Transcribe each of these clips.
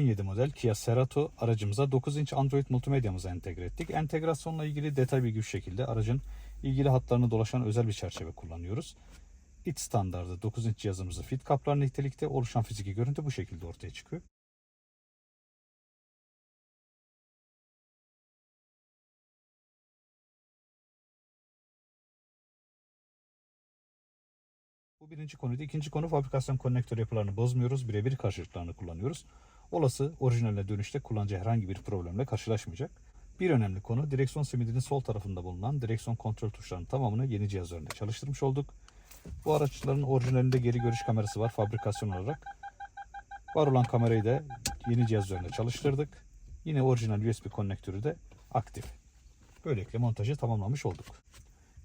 2017 model Kia Cerato aracımıza 9 inç Android multimedyamıza entegre ettik. Entegrasyonla ilgili detay bilgi şu şekilde. Aracın ilgili hatlarını dolaşan özel bir çerçeve kullanıyoruz. İç standardı 9 inç cihazımızı fit kaplar nitelikte oluşan fiziki görüntü bu şekilde ortaya çıkıyor. Bu birinci konuydu. İkinci konu fabrikasyon konnektör yapılarını bozmuyoruz. Birebir karşılıklarını kullanıyoruz. Olası orijinaline dönüşte kullanıcı herhangi bir problemle karşılaşmayacak. Bir önemli konu direksiyon simidinin sol tarafında bulunan direksiyon kontrol tuşlarının tamamını yeni cihaz üzerinde çalıştırmış olduk. Bu araçların orijinalinde geri görüş kamerası var fabrikasyon olarak. Var olan kamerayı da yeni cihaz üzerinde çalıştırdık. Yine orijinal USB konnektörü de aktif. Böylelikle montajı tamamlamış olduk.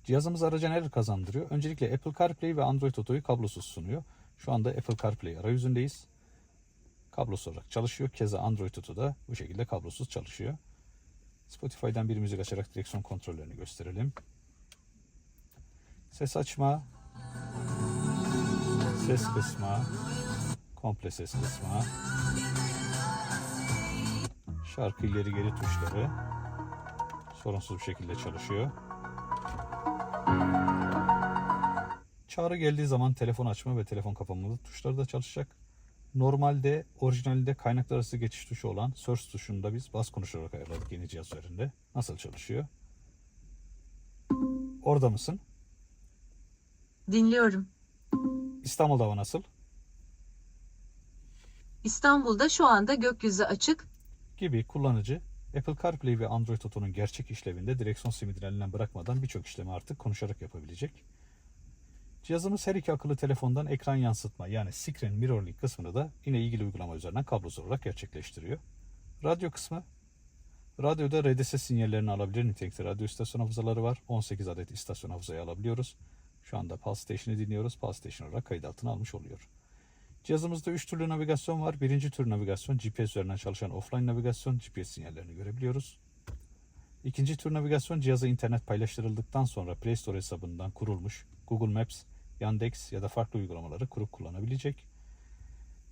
Cihazımız araca neler kazandırıyor? Öncelikle Apple CarPlay ve Android Auto'yu kablosuz sunuyor. Şu anda Apple CarPlay arayüzündeyiz. Kablosuz olarak çalışıyor. Keza Android Auto da bu şekilde kablosuz çalışıyor. Spotify'dan bir müzik açarak direksiyon kontrollerini gösterelim. Ses açma, ses kısma, komple ses kısma, şarkı ileri geri tuşları sorunsuz bir şekilde çalışıyor. Çağrı geldiği zaman telefon açma ve telefon kapama tuşları da çalışacak. Normalde orijinalde kaynaklar arası geçiş tuşu olan Search tuşunu da biz bas konuşarak ayarladık yeni cihaz üzerinde. Nasıl çalışıyor? Orada mısın? Dinliyorum. İstanbul'da hava nasıl? İstanbul'da şu anda gökyüzü açık. Gibi kullanıcı Apple CarPlay ve Android Auto'nun gerçek işlevinde direksiyon simidini elinden bırakmadan birçok işlemi artık konuşarak yapabilecek. Cihazımız her iki akıllı telefondan ekran yansıtma yani Screen Mirroring kısmını da yine ilgili uygulama üzerinden kablosuz olarak gerçekleştiriyor. Radyo kısmı Radyoda RDS sinyallerini alabilir nitelikte radyo istasyon hafızaları var. 18 adet istasyon hafızayı alabiliyoruz. Şu anda Pulse Station'ı dinliyoruz. Pulse Station olarak kayıt altına almış oluyor. Cihazımızda 3 türlü navigasyon var. Birinci tür navigasyon GPS üzerinden çalışan offline navigasyon GPS sinyallerini görebiliyoruz. İkinci tür navigasyon cihaza internet paylaştırıldıktan sonra Play Store hesabından kurulmuş Google Maps, Yandex ya da farklı uygulamaları kurup kullanabilecek.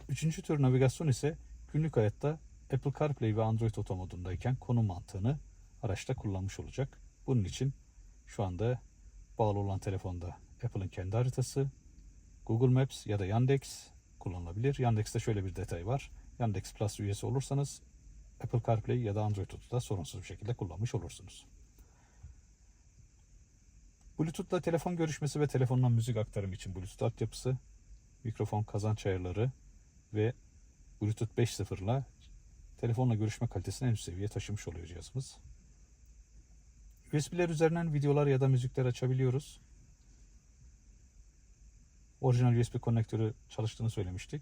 Üçüncü tür navigasyon ise günlük hayatta Apple CarPlay ve Android Auto modundayken konum mantığını araçta kullanmış olacak. Bunun için şu anda bağlı olan telefonda Apple'ın kendi haritası, Google Maps ya da Yandex kullanılabilir. Yandex'te şöyle bir detay var. Yandex Plus üyesi olursanız Apple CarPlay ya da Android Auto'da sorunsuz bir şekilde kullanmış olursunuz. Bluetooth'la telefon görüşmesi ve telefondan müzik aktarımı için Bluetooth altyapısı, mikrofon kazanç ayarları ve Bluetooth 5.0'la telefonla görüşme kalitesini en üst seviyeye taşımış oluyor cihazımız. USB'ler üzerinden videolar ya da müzikler açabiliyoruz. Orijinal USB konnektörü çalıştığını söylemiştik.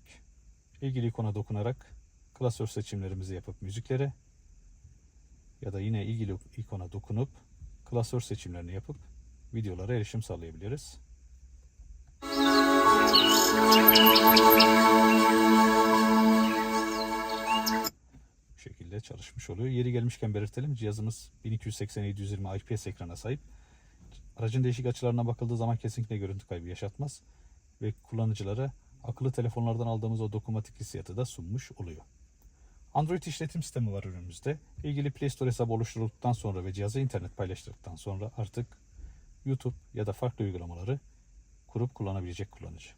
İlgili ikona dokunarak klasör seçimlerimizi yapıp müziklere ya da yine ilgili ikona dokunup klasör seçimlerini yapıp videolara erişim sağlayabiliriz. Bu şekilde çalışmış oluyor. Yeri gelmişken belirtelim cihazımız 1280-720 IPS ekrana sahip. Aracın değişik açılarına bakıldığı zaman kesinlikle görüntü kaybı yaşatmaz ve kullanıcılara akıllı telefonlardan aldığımız o dokunmatik hissiyatı da sunmuş oluyor. Android işletim sistemi var ürünümüzde. İlgili Play Store hesabı oluşturulduktan sonra ve cihaza internet paylaştırdıktan sonra artık YouTube ya da farklı uygulamaları kurup kullanabilecek kullanıcı.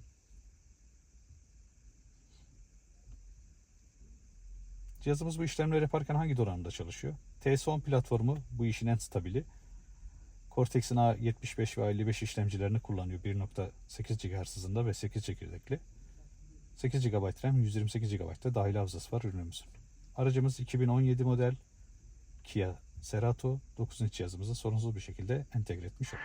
Cihazımız bu işlemleri yaparken hangi donanımda çalışıyor? TS10 platformu bu işin en stabili. Cortex'in A75 ve A55 işlemcilerini kullanıyor 1.8 GHz hızında ve 8 çekirdekli. 8 GB RAM, 128 GB da dahil hafızası var ürünümüzün. Aracımız 2017 model Kia Cerato 9 inç sorunsuz bir şekilde entegre etmiş olduk.